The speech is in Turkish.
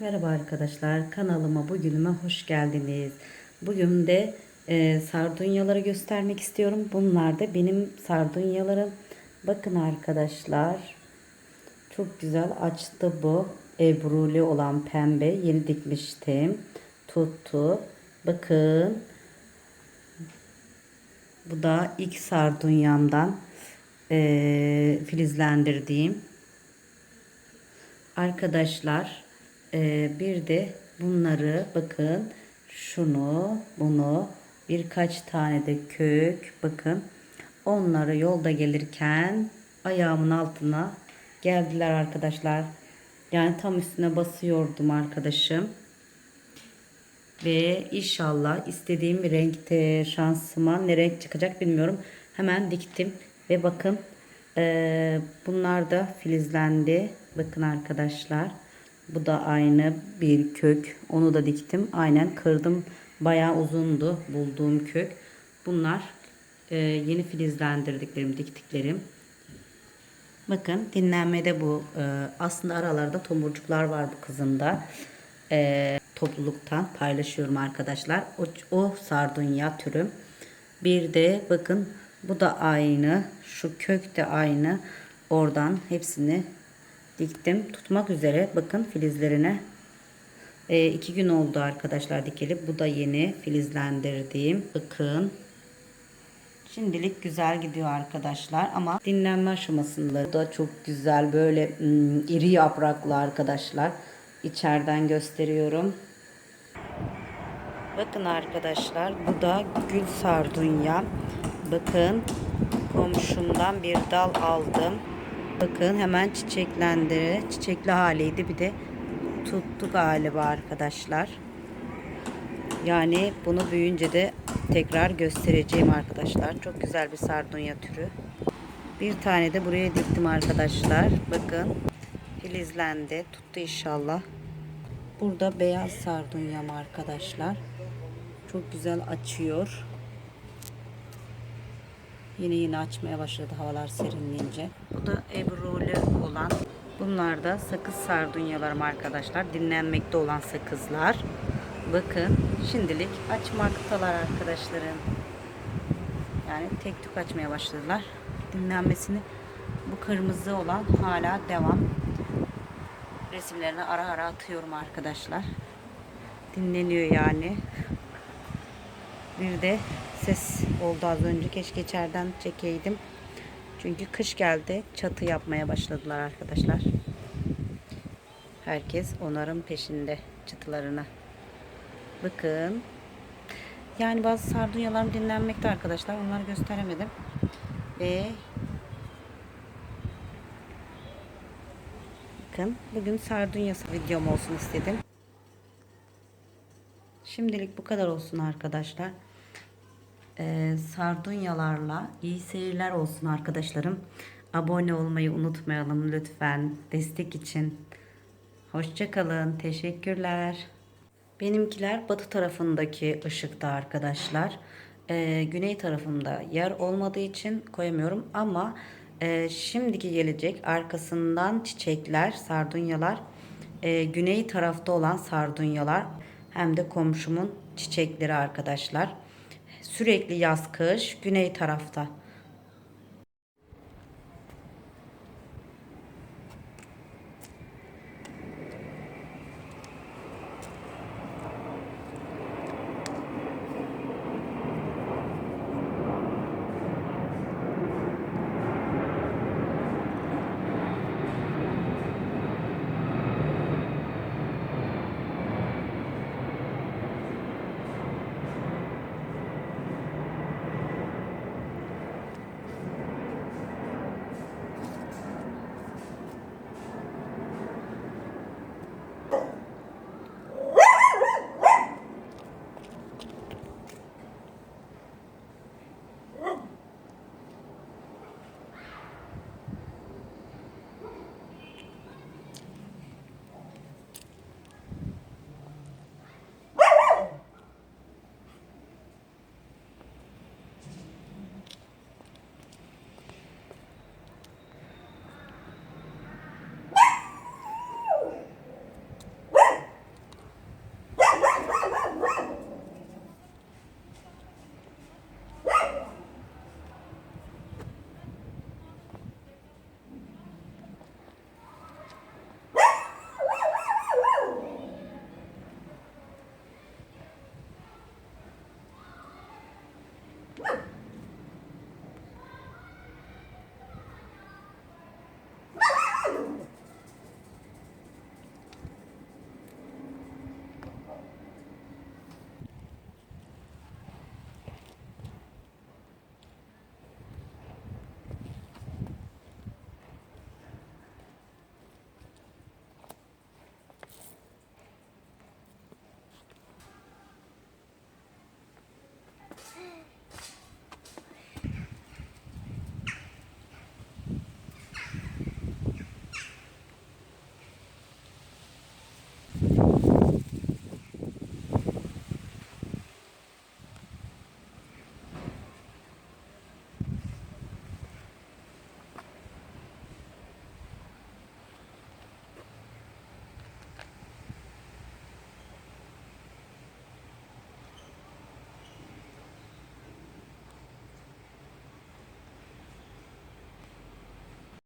Merhaba arkadaşlar kanalıma bugünüme hoş geldiniz. Bugün de e, sardunyaları göstermek istiyorum. Bunlar da benim sardunyalarım. Bakın arkadaşlar çok güzel açtı bu ebruli olan pembe yeni dikmiştim. Tuttu. Bakın bu da ilk sardunyamdan e, filizlendirdiğim Arkadaşlar e, bir de bunları bakın şunu bunu birkaç tane de kök bakın onları yolda gelirken ayağımın altına geldiler arkadaşlar. Yani tam üstüne basıyordum arkadaşım. Ve inşallah istediğim bir renkte şansıma ne renk çıkacak bilmiyorum. Hemen diktim ve bakın ee, bunlar da filizlendi. Bakın arkadaşlar. Bu da aynı bir kök. Onu da diktim. Aynen kırdım. Bayağı uzundu bulduğum kök. Bunlar e, yeni filizlendirdiklerim, diktiklerim. Bakın dinlenmede bu. E, aslında aralarda tomurcuklar var bu kızımda. E, topluluktan paylaşıyorum arkadaşlar. O, o sardunya türüm. Bir de bakın bu da aynı. Şu kök de aynı. Oradan hepsini diktim. Tutmak üzere. Bakın filizlerine. E, iki gün oldu arkadaşlar dikeli. Bu da yeni filizlendirdiğim. Bakın. Şimdilik güzel gidiyor arkadaşlar ama dinlenme aşamasında da çok güzel böyle ım, iri yapraklı arkadaşlar. İçeriden gösteriyorum. Bakın arkadaşlar bu da gül sardunya. Bakın komşumdan bir dal aldım. Bakın hemen çiçeklendi. Çiçekli haliydi. Bir de tuttu galiba arkadaşlar. Yani bunu büyüyünce de tekrar göstereceğim arkadaşlar. Çok güzel bir sardunya türü. Bir tane de buraya diktim arkadaşlar. Bakın filizlendi. Tuttu inşallah. Burada beyaz sardunyam arkadaşlar. Çok güzel açıyor. Yine yine açmaya başladı havalar serinleyince. Bu da ebruli olan. Bunlar da sakız sardunyalarım arkadaşlar. Dinlenmekte olan sakızlar. Bakın şimdilik açmaktalar arkadaşlarım. Yani tek tük açmaya başladılar. Dinlenmesini bu kırmızı olan hala devam. Resimlerini ara ara atıyorum arkadaşlar. Dinleniyor yani. Bir de ses oldu az önce. Keşke içeriden çekeydim. Çünkü kış geldi. Çatı yapmaya başladılar arkadaşlar. Herkes onarım peşinde çatılarına. Bakın. Yani bazı sardunyalarım dinlenmekte arkadaşlar. Onları gösteremedim. Ve bakın bugün sardunya videom olsun istedim. Şimdilik bu kadar olsun arkadaşlar. Ee, sardunyalarla iyi seyirler olsun arkadaşlarım. Abone olmayı unutmayalım lütfen destek için. Hoşçakalın. Teşekkürler. Benimkiler batı tarafındaki ışıkta arkadaşlar. Ee, güney tarafında yer olmadığı için koyamıyorum ama e, şimdiki gelecek arkasından çiçekler, sardunyalar e, güney tarafta olan sardunyalar hem de komşumun çiçekleri arkadaşlar. Sürekli yaz kış güney tarafta.